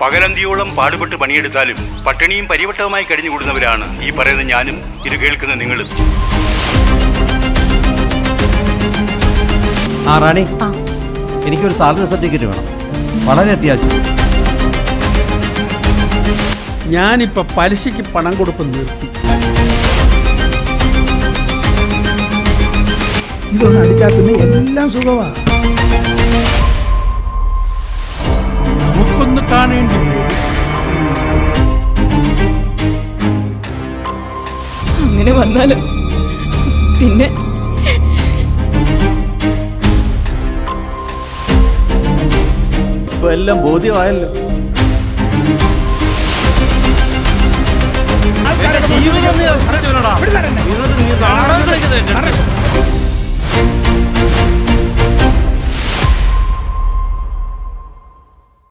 പകലന്തിയോളം പാടുപെട്ട് പണിയെടുത്താലും പട്ടിണിയും പരിവട്ടവുമായി കഴിഞ്ഞുകൂടുന്നവരാണ് ഈ പറയുന്ന ഞാനും ഇത് കേൾക്കുന്ന നിങ്ങളും. ആ റാണി. എനിക്കൊരു സാലറി സർട്ടിഫിക്കറ്റ് വേണം. വളരെ അത്യാവശ്യം. ഞാനിപ്പോ പലിശയ്ക്ക് പണം കൊടുപ്പ് നിർത്തി. ഇതൊന്ന് അടിച്ചാൽ പിന്നെ എല്ലാം സുഖമാണ് കാണേണ്ടി അങ്ങനെ വന്നാൽ പിന്നെ ഇപ്പൊ എല്ലാം ബോധ്യമായല്ലോ.